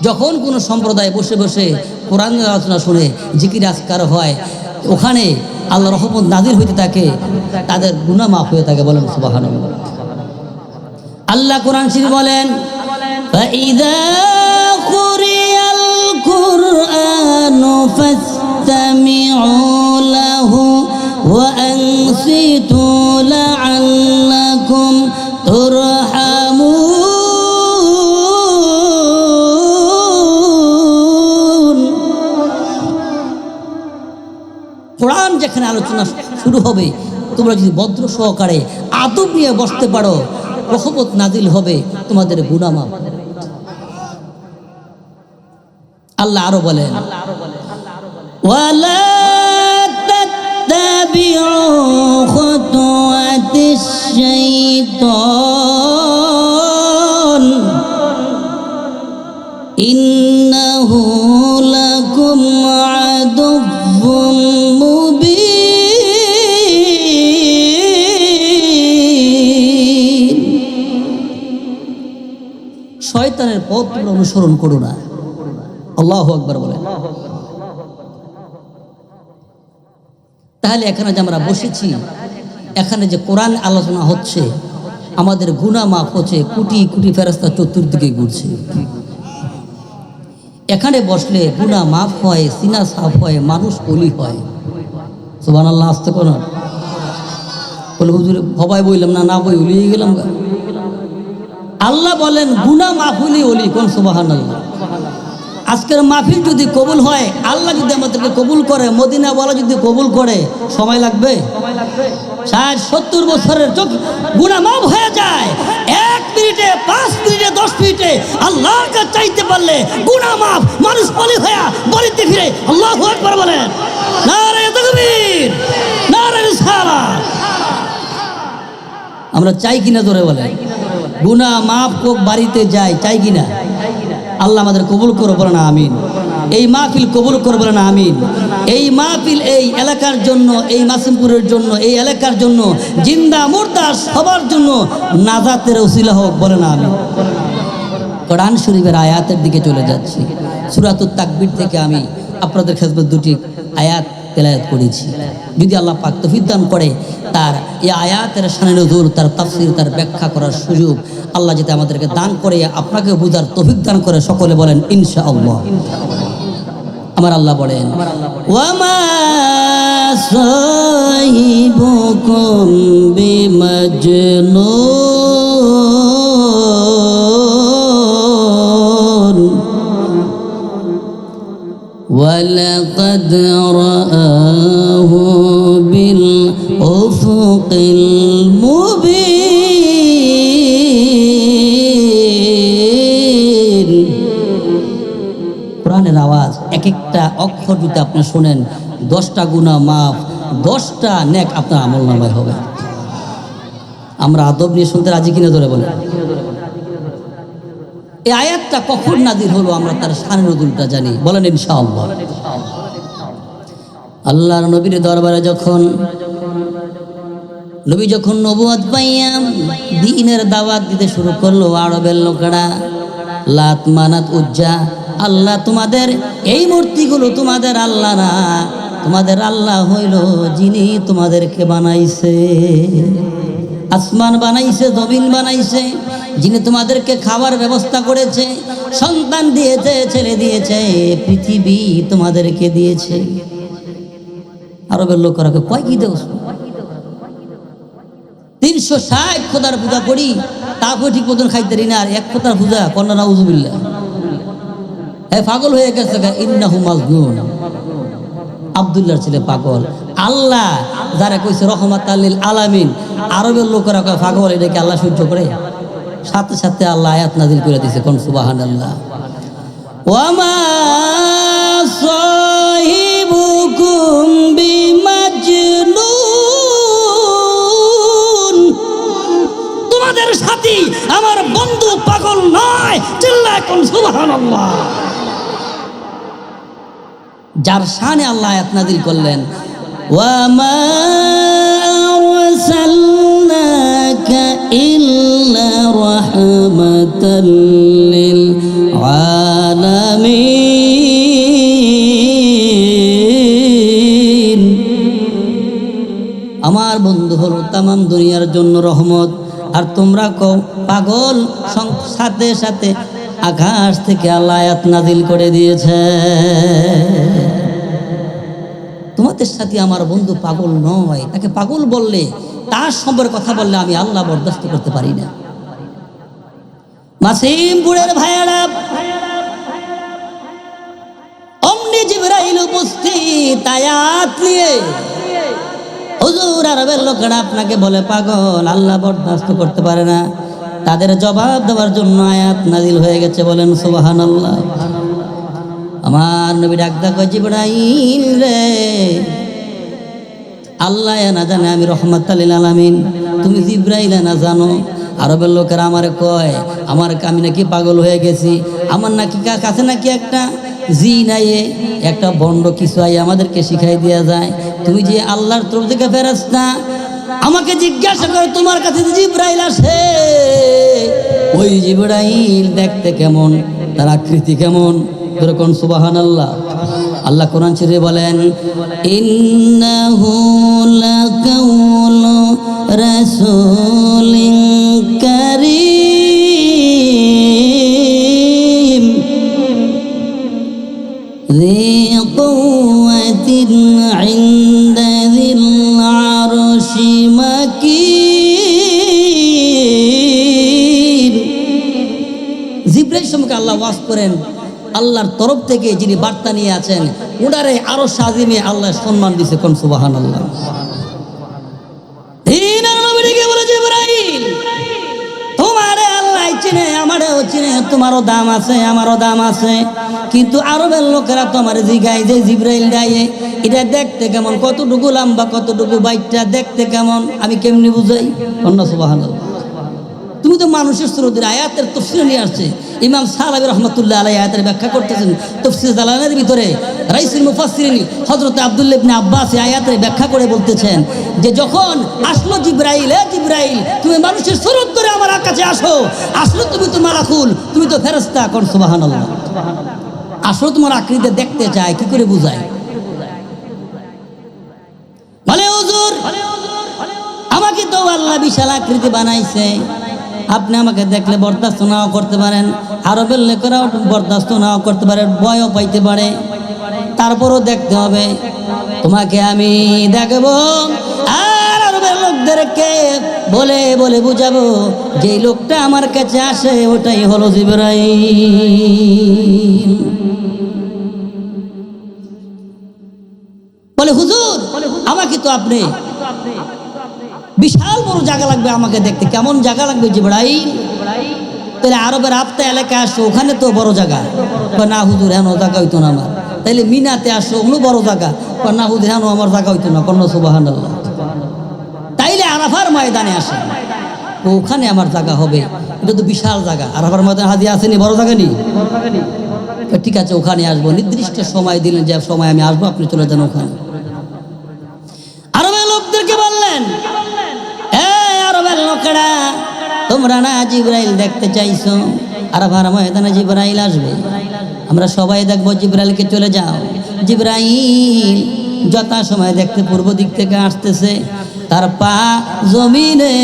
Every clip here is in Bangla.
যখন কোনো সম্প্রদায় বসে বসে কোরআন আলোচনা শুনে জিকির আসকার হয় ওখানে আল্লাহ রহমত নাজির হইতে থাকে তাদের গুনাহ মাফ হয়ে থাকে বলেন সুবাহান আল্লাহ কোরআন শরীফ বলেন فإذا قرئ القرآن فاستمعوا له وأنصتوا لعلكم ترحمون এখানে আলোচনা শুরু হবে। তোমরা যদি ভদ্র সহকারে আদব নিয়ে বসতে পারো, রহমত নাজিল হবে তোমাদের গুনামা আল্লাহ আরও বলেন আল্লাহ আরও বলেন পথ তোমরা অনুসরণ করো না। আল্লাহ আকবার বলেন তাহলে এখানে যে আমরা বসেছি, এখানে যে কোরআন আলোচনা হচ্ছে, আমাদের গুণা মাফ হচ্ছে, কোটি কোটি ফেরস্তা চতুর্দিকে ঘুরছে। এখানে বসলে গুণা মাফ হয়, সিনা সাফ হয়, মানুষ অলি হয়। সুবান আল্লাহ আসতে কোন বলে, হুজুরে সবাই বললাম, না না বই উলিয়ে গেলাম। আল্লাহ বলেন গুণা মাফ হলি অলি কোন সুবাহান আজকের মাহফিল যদি কবুল হয়, আল্লাহ যদি আমাদেরকে কবুল করে মদিনা বলা যদি কবুল করে, সময় লাগবে? ষাট, সত্তর বছরের চোখ গুণা মাফ হয়ে যায়। এক মিনিটে, পাঁচ মিনিটে, দশ মিনিটে আল্লাহর কাছে চাইতে পারলে গুণা মাফ মানুষ বলি হয়ে বলিতে ফিরে আল্লাহ একবার বলেন। নারে তকবীর নারে রিসালাত। আমরা চাই কিনা ধরে বলে গুণা মাফ কোক বাড়িতে যাই চাই কি না আল্লাহ আমাদের কবুল করো, বলে না, আমিন। এই মাহফিল কবুল করো, বলে না, আমিন। এই মাহফিল এই এলাকার জন্য, এই মাসিমপুরের জন্য, এই এলাকার জন্য, জিন্দা মুর্দা সবার জন্য নাজাতের উসিলা হোক, বলে না, আমিন। কোরআন শরীফের আয়াতের দিকে চলে যাচ্ছি। সুরাতুর তাকবির থেকে আমি আপনাদের খেজমত দুটি আয়াত তেলায়াত করেছি। যদি আল্লাহ পাক তফিক দান করে, তার এই আয়াতের সানে নজুর, তার তাফসির, তার ব্যাখ্যা করার সুযোগ আল্লাহ যাতে আমাদেরকে দান করে, আপনাকে বুঝার তফিক দান করে, সকলে বলেন ইনশা আল্লাহ আমার আল্লাহ বলেন, ওয়ামা সাহিবুকুম বিমজনুন। ولقد رآه بالأفق المبين কোরআনের আওয়াজ এক একটা অক্ষর যদি আপনি শোনেন দশটা গুণা মাফ দশটা নেক আপনার আমল নামায় হবে আমরা আদব নিয়ে শুনতে রাজি কিনা ধরে বলেন এই আয়াতটা কখন নাজির হলো আমরা তার সানের নজুলটা জানি? বলেন ইনশাআল্লাহ। আল্লাহর নবীর দরবারে যখন, নবী যখন নবুয়াদ পাইয়াম দিনের দাওয়াত দিতে শুরু করল, আরবের লোকেরা, লাত মানাত উজ্জা, আল্লাহ তোমাদের, এই মূর্তিগুলো তোমাদের আল্লাহ না তোমাদের আল্লাহ হইল যিনি তোমাদেরকে বানাইছে। আসমান বানাইছে, জমিন বানাইছে, যিনি তোমাদেরকে খাবার ব্যবস্থা করেছে, সন্তান দিয়েছে, ছেলে দিয়েছে, পৃথিবী তোমাদেরকে দিয়েছে। আরবের লোকেরা কয় কি দেও তিনশো ষাট খোদার পূজা করি, তারপরে ঠিক মতন খাইতে পারি না, আর এক খোদার পূজা কন্যা নাউজুবিল্লা হ্যাঁ পাগল হয়ে গেছে ইন্নাহু মাজনুন। আবদুল্লাহর ছেলে পাগল। আল্লাহ যারা কইছে রহমাত আল্লিল আলামিন আরবের লোকেরা কয়, পাগল এটাকে আল্লাহ সহ্য করে? সাথে সাথে আল্লাহ আয়াত নাজিল করে দিছে, কোন সুবাহান আল্লাহ ওয়ামা তোমাদের সাথী আমার বন্ধু পাগল নয় চিল্লা কোন সুবহানাল্লাহ। যার শানে আল্লাহ আয়াত নাজিল করলেন আমার বন্ধু হলো তামাম দুনিয়ার জন্য রহমত। আর তোমরা কও, পাগল সাথে সাথে আকাশ থেকে আল্লাহ নাজিল করে দিয়েছে। তোমাদের সাথে আমার বন্ধু পাগল নয়, তাকে পাগল বললে, তার সম্পর্কে কথা বললে আমি আল্লাহ বরদাস্ত করতে পারি না। মাসিমপুরের ভাইয়ারা, অমনি জিবরাইল উপস্থিত হুজুর আরবের লোকেরা আপনাকে বলে, পাগল, আল্লাহ বরদাস্ত করতে পারে না। তাদের জবাব দেওয়ার জন্য আয়াত নাজিল হয়ে গেছে বলেন সুবাহান আল্লাহ আমার নবী ডাক্তার কয়, জিবরাইল রে, আল্লাহ না জানে আমি রহমত আলীল আলামিন। তুমি জিব্রাইল না জানো। আরবের লোকেরা আমার কয়, আমার আমি নাকি পাগল হয়ে গেছি। আমার নাকি কাছে নাকি একটা? জি নাই একটা বন্ড কিছু আই আমাদেরকে শিখাই দেওয়া যায়। তুমি যে আল্লাহর তরফ থেকে ফেরাস না আমাকে জিজ্ঞাসা করে তোমার কাছে যে জিব্রাইল আসে ওই জিব্রাইল দেখতে কেমন তার আকৃতি কেমন যেরকম সুবাহান আল্লাহ আল্লাহ কোরআন শরীফে বলেন ইন্নাহু লাকাউলু রাসূলিন কারীম ذي قوة عند ذي হাসিমাকি। জিব্রাইল সম্পর্কে আল্লাহ ওয়াস করেন, আল্লাহর তরফ থেকে যিনি বার্তা নিয়ে আছেন, উনারে আরও সাজিমে আল্লাহ সম্মান দিছে কোন সুবাহান আল্লাহ চিনে, আমারও চিনে, তোমারও দাম আছে, আমারও দাম আছে। কিন্তু আরবের লোকেরা তোমার জিগাই যে জিব্রাইল ডাইয়ে, এটা দেখতে কেমন? কতটুকু লম্বা, কতটুকু বাইকটা দেখতে কেমন? আমি কেমনি বুঝাই? অন্য সুবাহান তুমি তো মানুষের স্রোতের আয়াতের তফসিল নিয়ে আসছে। ইমাম সাহাবি রহমতুল্লাহ আলাই আয়াতের ব্যাখ্যা করতেছেন, তফসিল দালানের ভিতরে রাইসুল মুফাসসিরিন হযরত আব্দুল্লাহ ইবনে আব্বাস আয়াতের ব্যাখ্যা করে বলতেছেন যে যখন আসলো জিব্রাইল, এ জিব্রাইল, তুমি মানুষের স্রোত ধরে আমার কাছে আসো। আসলো তুমি তো মালাকুল তুমি তো ফেরেশতা কোন, সুবহানাল্লাহ। আসলে তোমার আকৃতি দেখতে চায়, কি করে বুঝায়? আমাকে তো আল্লাহ বিশাল আকৃতি বানাইছে। আপনি আমাকে দেখলে বরদাস্ত নাও করতে পারেন। আরবের লোকেরাও বরদাস্ত নাও করতে পারে ভয়ও পাইতে পারে। তারপরও দেখতে হবে, তোমাকে আমি দেখব। আর আরবের লোকদেরকে বলে বলে বুঝাবো যে লোকটা আমার কাছে আসে, ওটাই হলো জিবরাইল। বলে, হুজুর, আমাকে তো আপনি বিশাল বড় জায়গা লাগবে আমাকে দেখতে। কেমন জায়গা লাগবে জিবরাইল? তাহলে আরবের আপতা এলাকায় আসো, ওখানে তো বড় জায়গা। না হুজুর হেন জায়গা হইতো না আমার। তাইলে মিনাতে আসো, ওগুলো বড় জায়গা। না হুজুর হেন আমার জায়গা হইতো না। কন্ন সুবাহান তাইলে আরাফার ময়দানে আসে। ওখানে আমার জায়গা হবে। এটা তো বিশাল জায়গা। আরাফার ময়দানে হাজি আসেনি বড় জায়গা নেই ঠিক আছে, ওখানে আসব। নির্দিষ্ট সময় দিলেন যে সময় আমি আসব, আপনি চলে যান ওখানে। তোমরা না জিব্রাইল দেখতে চাইছো? আরবার ময়দানে জিব্রাইল আসবে। আমরা সবাই দেখব জিব্রাইলকে চলে যাও। জিব্রাইল যথা সময় দেখতে পূর্ব দিক থেকে আসতেছে। তার পা জমিনে,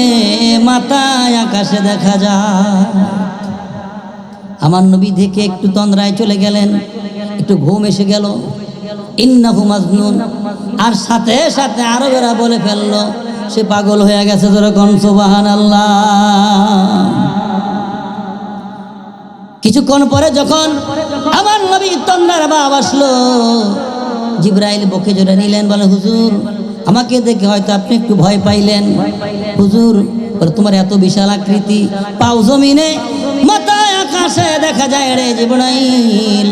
মাথায় আকাশে দেখা যায়। আমার নবী থেকে একটু তন্দ্রায় চলে গেলেন। একটু ঘুম এসে গেল। ইন্নাহু মাজনুন। আর সাথে সাথে আরবেরা বলে ফেলল সে পাগল হয়ে গেছে যেরকম সুবাহান কিছুক্ষণ পরে যখন আমার নবী তন্দ্রার বাপ আসলো, জিব্রাইল বকে জোরে নিলেন, বলে, হুজুর, আমাকে দেখে হয়তো আপনি একটু ভয় পাইলেন। হুজুর তোমার এত বিশাল আকৃতি। পাও জমিনে মাথায় আকাশে দেখা যায় রে জিব্রাইল।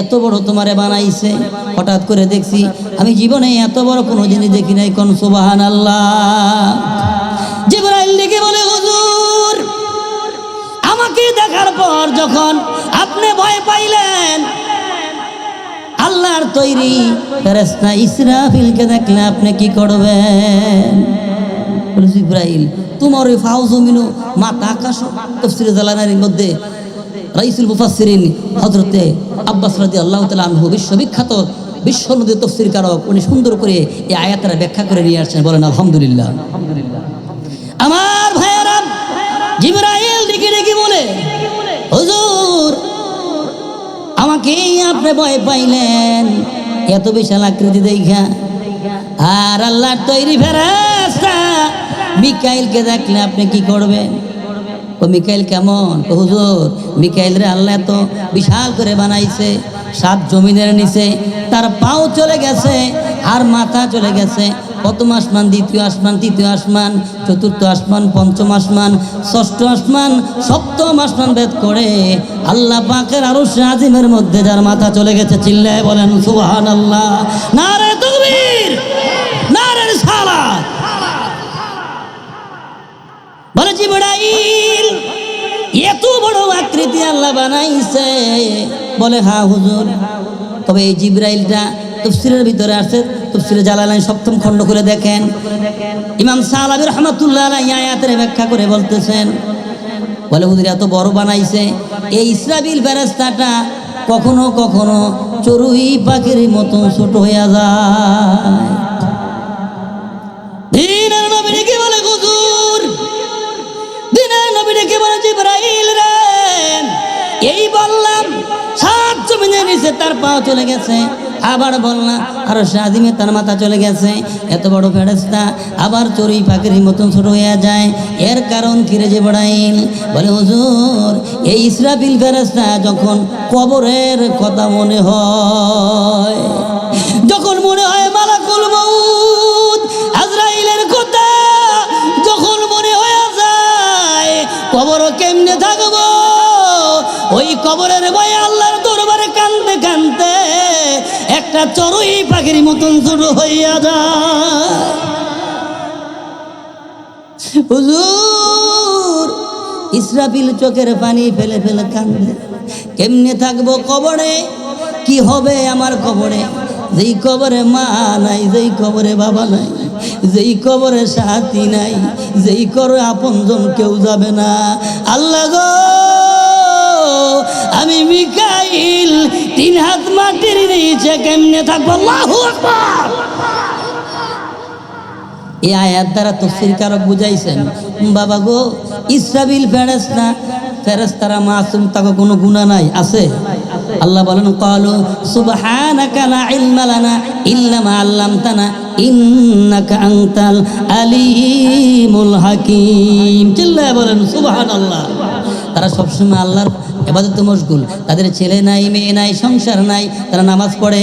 এত বড় তোমারে বানাইছে। হঠাৎ করে দেখছি, আমি জীবনে এত বড় কোনো জিনিস দেখি নাই, কোন সুবাহান আল্লাহ জিব্রাইল দেখে বলে, হুজুর, আমাকে দেখার পর যখন আপনি ভয় পাইলেন, আল্লাহর তৈরি ফেরেশতা ইসরাফিলকে দেখলে আপনি কি করবেন? জিব্রাইল, তোমার ওই ফাউ জমিনও মাথা আকাশ তফসিরে জালানার মধ্যে রাইসুল মুফাসসিরিন হজরতে আব্বাস রাজি আল্লাহ তালা আনহু বিশ্ববিখ্যাত বিশ্ব নদী তফসির কারক উনি সুন্দর করে এই আয়াতরা ব্যাখ্যা করে নিয়ে আসছেন বলেন আলহামদুলিল্লাহ। আমার ভাইয়ারা জিবরাইল ডেকে ডেকে বলে হুজুর আমাকে আপনি ভয় পাইলেন এত বিশাল আকৃতি দেখা আর আল্লাহর তৈরি ফেরাস্তা মিকাইলকে দেখলে আপনি কি করবেন? ও মিকাইল কেমন? ও হুজুর মিকাইল রে আল্লাহ তো বিশাল করে বানাইছে, সাত জমিনের নিচে, তার পাও চলে গেছে, আর মাথা চলে গেছে। প্রথম আসমান, দ্বিতীয় আসমান, তৃতীয় আসমান, চতুর্থ আসমান, পঞ্চম আসমান, ষষ্ঠ আসমান, সপ্তম আসমান ভেদ করে আল্লাহ পাকের আরও আজিমের মধ্যে যার মাথা চলে গেছে, চিল্লায় বলেন সুবহান আল্লাহ নারে তকবীর! আল্লাহ বানাইছে। বলে হ্যাঁ হুজুর। তবে এই জিব্রাইলটা তফসিরের ভিতরে আছে তফসিরে জালালাইন সপ্তম খণ্ড করে দেখেন। ইমাম সালাবি রহমাতুল্লাহ আলাই আয়াতের ব্যাখ্যা করে বলতেছেন, বলে, হুজুর, এত বড় বানাইছে। এই ইসরাবিল ফেরেস্তাটা কখনো কখনো চড়ুই পাখির মতন ছোট হইয়া যায়। পাও চলে গেছে, আবার বললাম আর সাদিমে তার মাথা চলে গেছে। এত বড় ফেরেস্তা আবার চড়ুই পাখির মতন ছোট হয়ে যায়। এর কারণ কিরে যে বড়াইল বলে, হুজুর, এই ইসরাফিল ফেরেস্তা যখন কবরের কথা মনে হয়, যখন মনে হয় চড়ুই পাখির মতন ছোট হইয়া যায় হুজুর, ইসরাফিল চোখের পানি ফেলে ফেলে কান্দে কেমনে থাকব কবরে? কি হবে আমার কবরে? যেই কবরে মা নাই, যেই কবরে বাবা নাই, যেই কবরে সাথী নাই, যেই করে আপনজন কেউ যাবে না। আল্লাহ গো! আমি মিকাইল, তিন হাত মাটির নিচে কেমনে থাকব? আল্লাহু আকবার! এই আয়াত দ্বারা তফসির কারক বুঝাইছেন, বাবা গো, ইসরাবিল ফেরেস্তা ফেরেস্তারা মাসুম, তাকে কোনো গুণা নাই, আছে? আল্লাহ বলেন, কালু সুবহানাকা লা ইলমা লানা ইল্লা মা আল্লামতানা, ইন্নাকা আনতাল আলিমুল হাকিম। চিল্লায় বলেন, সুবহানাল্লাহ। তারা সবসময় আল্লাহর এবাদত মশগুল। তাদের ছেলে নাই, মেয়ে নাই, সংসার নাই, তারা নামাজ পড়ে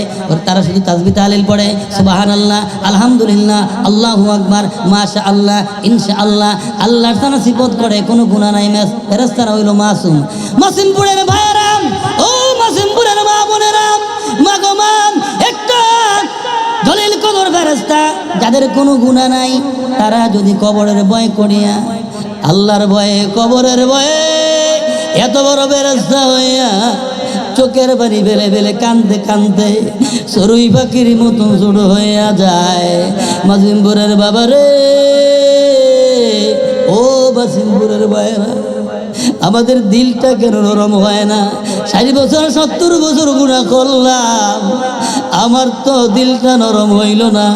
তারা শুধু তাজবি তালিল পড়ে। সুবাহান আল্লাহ আলহামদুলিল্লাহ, আল্লাহু আকবার মাশা আল্লাহ ইনশা আল্লাহ আল্লাহর তারা সিপত করে, কোনো গুণা নাই, ম্যাস ফেরেস্তারা হইল মাসুম। মাসিমপুরের ভাইয়ারাম ও মাসিমপুরের মা বোনেরাম মা গো একটা দলিল কবর ফেরেস্তা যাদের কোনো গুণা নাই, তারা যদি কবরের ভয় করিয়া, আল্লাহর ভয়ে, কবরের ভয়ে এত বড় বেরস্তা হইয়া চোখের বাড়ি বেলে বেলে কানতে কানতে সরুই পাখির মতন ছোট হইয়া যায়। মাজিমপুরের বাবারে ও বাসিমপুরের বাইরা আমাদের দিলটা কেন নরম হয় না? ষাট বছর, সত্তর বছর গুণা করলাম, আমার তো দিলটা নরম হইল না।